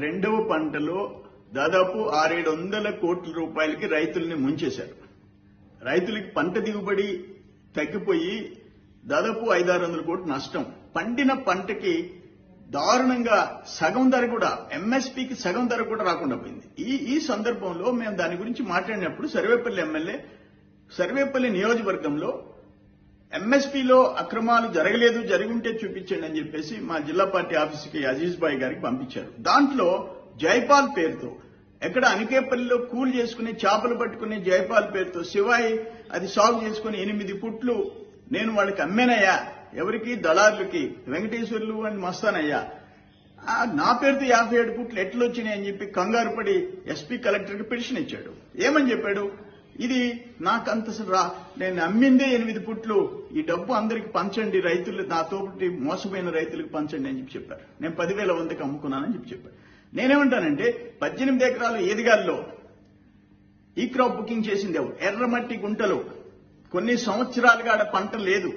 రెండవ పంటలో దాదాపు ఆరేడు వందల కోట్ల రూపాయలకి రైతుల్ని ముంచేశారు. రైతులకి పంట దిగుబడి తగ్గిపోయి దాదాపు ఐదారు వందల కోట్లు నష్టం. పండిన పంటకి దారుణంగా సగం ధర కూడా ఎంఎస్పీకి సగం ధర కూడా రాకుండా పోయింది. ఈ ఈ సందర్భంలో మేము దాని గురించి మాట్లాడినప్పుడు సర్వేపల్లి ఎమ్మెల్యే సర్వేపల్లి నియోజకవర్గంలో ఎంఎస్పీలో అక్రమాలు జరగలేదు జరిగి ఉంటే చూపించండి అని చెప్పేసి మా జిల్లా పార్టీ ఆఫీసుకి అజీజ్ బాయ్ గారికి పంపించారు. దాంట్లో జైపాల్ పేరుతో ఎక్కడ అనికేపల్లిలో కూల్ చేసుకుని చేపలు పట్టుకునే జైపాల్ పేరుతో శివాయి అది సాగు చేసుకుని ఎనిమిది పుట్లు నేను వాళ్ళకి అమ్మేనయ్యా ఎవరికి? దళారులకి. వెంకటేశ్వర్లు అని మస్తానయ్యా. నా పేరుతో యాభై ఏడు పుట్లు ఎట్లు అని చెప్పి కంగారు పడి ఎస్పీ కలెక్టర్కి పిటిషన్ ఇచ్చాడు. ఏమని చెప్పాడు? ఇది నాకంత రా. నేను అమ్మిందే ఎనిమిది పుట్లు. ఈ డబ్బు అందరికి పంచండి రైతులు నాతో మోసమైన మోసపోయిన రైతులకు పంచండి అని చెప్పి చెప్పారు. నేను పదివేల వందకి అమ్ముకున్నానని చెప్పి చెప్పారు. నేనేమంటానంటే పద్దెనిమిది ఎకరాలు ఏదిగాల్లో ఈ క్రాప్ బుకింగ్ చేసింది ఎవరు? ఎర్రమట్టి గుంటలు. కొన్ని సంవత్సరాలుగా ఆడ పంట లేదు.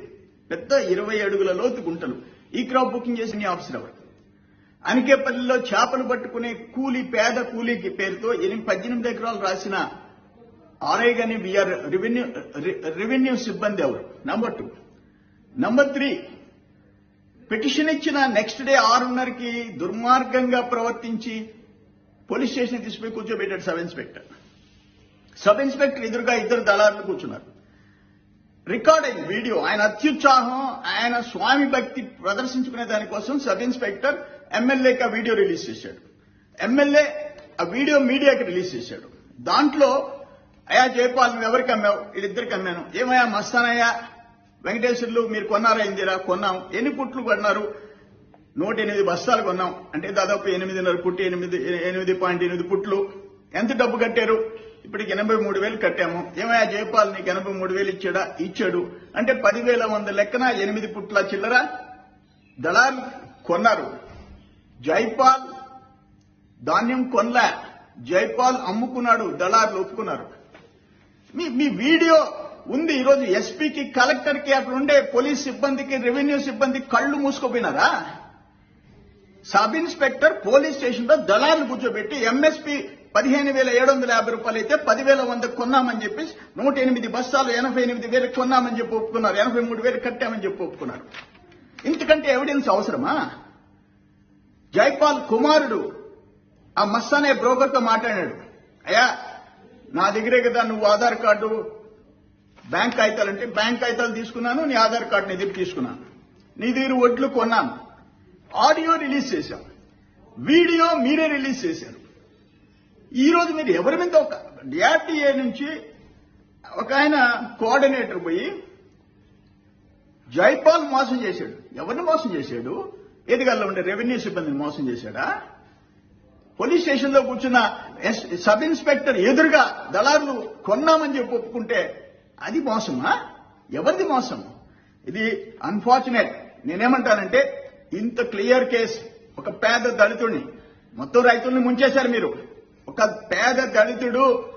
పెద్ద ఇరవై అడుగుల లోతు గుంటలు. ఈ క్రాప్ బుకింగ్ చేసిన ఆఫీసర్ ఎవరు? అనికేపల్లిలో చేపలు పట్టుకునే కూలి పేద కూలీకి పేరుతో ఎనిమిది పద్దెనిమిది ఎకరాలు రాసిన ఆర్ఐ గాని విఆర్ రెవెన్యూ రెవెన్యూ సిబ్బంది ఎవరు? Number two number three petition ఇచ్చిన నెక్స్ట్ డే ఆరున్నరకి దుర్మార్గంగా ప్రవర్తించి పోలీస్ స్టేషన్ తీసుకుపోయి కూర్చోబెట్టాడు సబ్ ఇన్స్పెక్టర్ సబ్ ఇన్స్పెక్టర్ ఎదురుగా ఇద్దరు దళారులు కూర్చున్నారు. రికార్డ్ అయింది వీడియో. ఆయన అత్యుత్సాహం ఆయన స్వామి భక్తి ప్రదర్శించుకునే దానికోసం సబ్ ఇన్స్పెక్టర్ ఎమ్మెల్యేకి ఆ వీడియో రిలీజ్ చేశాడు. ఎమ్మెల్యే ఆ వీడియో మీడియాకి రిలీజ్ చేశాడు. దాంట్లో అయా జయపాల్ నువ్వు ఎవరికి అమ్మావు? వీళ్ళిద్దరికి అమ్మాను. ఏమయ్యా మస్తానయ్యా? వెంకటేశ్వర్లు మీరు కొన్నారా ఇందిరా కొన్నాం. ఎన్ని పుట్లు కొన్నారు? నూట ఎనిమిది బస్తాలు కొన్నాం. అంటే దాదాపు ఎనిమిదిన్నర పుట్టి ఎనిమిది ఎనిమిది పాయింట్ ఎనిమిది పుట్లు. ఎంత డబ్బు కట్టారు? ఇప్పటికి ఎనభై మూడు వేలు కట్టాము. ఏమయ్యా జయపాల్ నీకు ఎనభై మూడు వేలు ఇచ్చాడా? ఇచ్చాడు. అంటే పదివేల వంద లెక్కన ఎనిమిది పుట్ల చిల్లర దళాలు కొన్నారు. జైపాల్ ధాన్యం కొనలే. జైపాల్ అమ్ముకున్నాడు దళారులు ఒప్పుకున్నారు. మీ మీ వీడియో ఉంది ఈరోజు ఎస్పీకి కలెక్టర్కి అక్కడ ఉండే పోలీస్ సిబ్బందికి రెవెన్యూ సిబ్బంది కళ్ళు మూసుకోపోయినారా? సబ్ ఇన్స్పెక్టర్ పోలీస్ స్టేషన్లో దళాలు కూర్చోబెట్టి ఎంఎస్పీ పదిహేను వేల ఏడు వందల యాభై రూపాయలు అయితే పదివేల వంద కొన్నామని చెప్పి నూట ఎనిమిది బస్తాలు ఎనభై ఎనిమిది వేలు కొన్నామని చెప్పి ఒప్పుకున్నారు. ఎనభై మూడు వేలు కట్టామని చెప్పి ఒప్పుకున్నారు. ఇంతకంటే ఎవిడెన్స్ అవసరమా? జైపాల్ కుమారుడు ఆ మస్తానే అనే బ్రోకర్తో మాట్లాడాడు. అయ్యా నా దగ్గరే కదా నువ్వు ఆధార్ కార్డు. బ్యాంక్ కాగితాలు అంటే బ్యాంక్ కాగితాలు తీసుకున్నాను నీ ఆధార్ కార్డు నీ దగ్గర తీసుకున్నాను. నీ దగ్గర ఒడ్లు కొన్నాను. ఆడియో రిలీజ్ చేశాం వీడియో మీరే రిలీజ్ చేశారు. ఈ రోజు మీరు ఎవరి మీద ఒక డిఆర్టీఏ నుంచి ఒక ఆయన కోఆర్డినేటర్ పోయి జైపాల్ మోసం చేశాడు. ఎవరిని మోసం చేశాడు? ఎదిగల్లో ఉండే రెవెన్యూ సిబ్బందిని మోసం చేశాడా? పోలీస్ స్టేషన్లో కూర్చున్న ఎస్- సబ్ ఇన్స్పెక్టర్ ఎదురుగా దళారులు కొన్నామని చెప్పి ఒప్పుకుంటే అది మోసమా? ఎవరిది మోసం? ఇది అన్ఫార్చునేట్ నేనేమంటానంటే ఇంత క్లియర్ కేస్ ఒక పేద దళితుడిని మొత్తం రైతుల్ని ముంచేశారు మీరు. ఒక పేద దళితుడు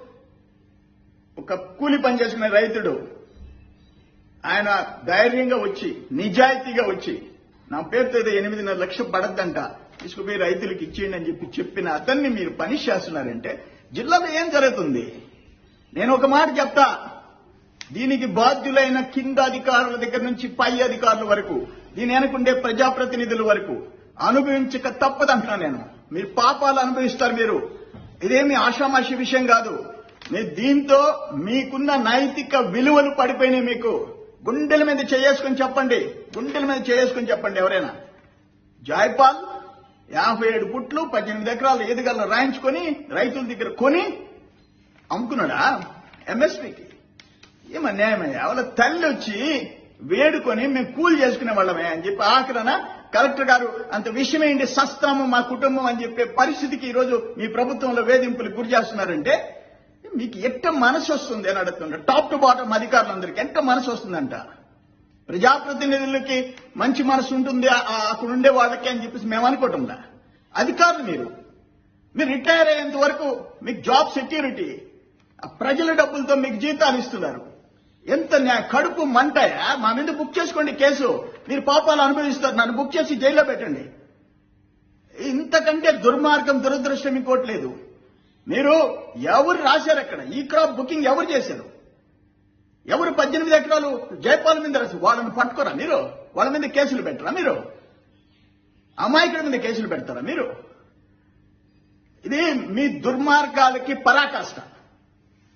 ఒక కూలి పని చేసుకునే రైతుడు ఆయన ధైర్యంగా వచ్చి నిజాయితీగా వచ్చి నా పేరుతో ఏదో ఎనిమిదిన్నర లక్షలు పడద్దంట. తీసుకుపోయి రైతులకు ఇచ్చేయండి అని చెప్పి చెప్పిన అతన్ని మీరు పనిష్ చేస్తున్నారంటే జిల్లాలో ఏం జరుగుతుంది? నేను ఒక మాట చెప్తా. దీనికి బాధ్యులైన కింద అధికారుల దగ్గర నుంచి పై అధికారుల వరకు దీని వెనకుండే ప్రజాప్రతినిధుల వరకు అనుభవించక తప్పదంటున్నా నేను. మీరు పాపాలు అనుభవిస్తారు మీరు. ఇదేమి ఆషామాషి విషయం కాదు. మీరు దీంతో మీకున్న నైతిక విలువలు పడిపోయినాయి మీకు. గుండెల మీద చేసుకుని చెప్పండి. గుండెల మీద చేసుకుని చెప్పండి ఎవరైనా. జాయ్పాల్ యాభై ఏడు పుట్లు పద్దెనిమిది ఎకరాలు ఎదుగలను రాయించుకొని రైతుల దగ్గర కొని అమ్ముకున్నాడా? ఎంఎస్పీకి. ఏం అన్యాయమయ్యా వాళ్ళ తల్లి వచ్చి వేడుకొని మేము కూలి చేసుకునే వాళ్ళమే అని చెప్పి ఆఖరన కలెక్టర్ గారు అంత విషయమేంటి సస్తాము మా కుటుంబం అని చెప్పే పరిస్థితికి ఈరోజు మీ ప్రభుత్వంలో వేధింపులు గురి చేస్తున్నారంటే మీకు ఎట్ట మనసు వస్తుంది అని అడుగుతుండ టాప్ టు బాటం అధికారులందరికీ ఎంత మనసు వస్తుందంట? ప్రజాప్రతినిధులకి మంచి మనసు ఉంటుంది అక్కడ ఉండే వాళ్ళకి అని చెప్పేసి మేము అనుకోవటంలా? కాదు మీరు. మీరు రిటైర్ అయ్యేంత వరకు మీకు జాబ్ సెక్యూరిటీ ప్రజల డబ్బులతో మీకు జీతాలు ఇస్తున్నారు. ఎంత కడుపు మంటయా? మా మీద బుక్ చేసుకోండి కేసు. మీరు పాపాలు అనుభవిస్తారు నన్ను బుక్ చేసి జైల్లో పెట్టండి. ఇంతకంటే దుర్మార్గం దురదృష్టం ఇంకోట్లేదు మీరు ఎవరు రాశారు అక్కడ? ఈ క్రాప్ బుకింగ్ ఎవరు చేశారు? ఎవరు పద్దెనిమిది ఎకరాలు జయపాల్ మీద వాళ్ళని పట్టుకోరా మీరు? వాళ్ళ మీద కేసులు పెట్టరా మీరు? అమాయకుల మీద కేసులు పెడతారా మీరు? ఇది మీ దుర్మార్గాలకి పరాకాష్ట.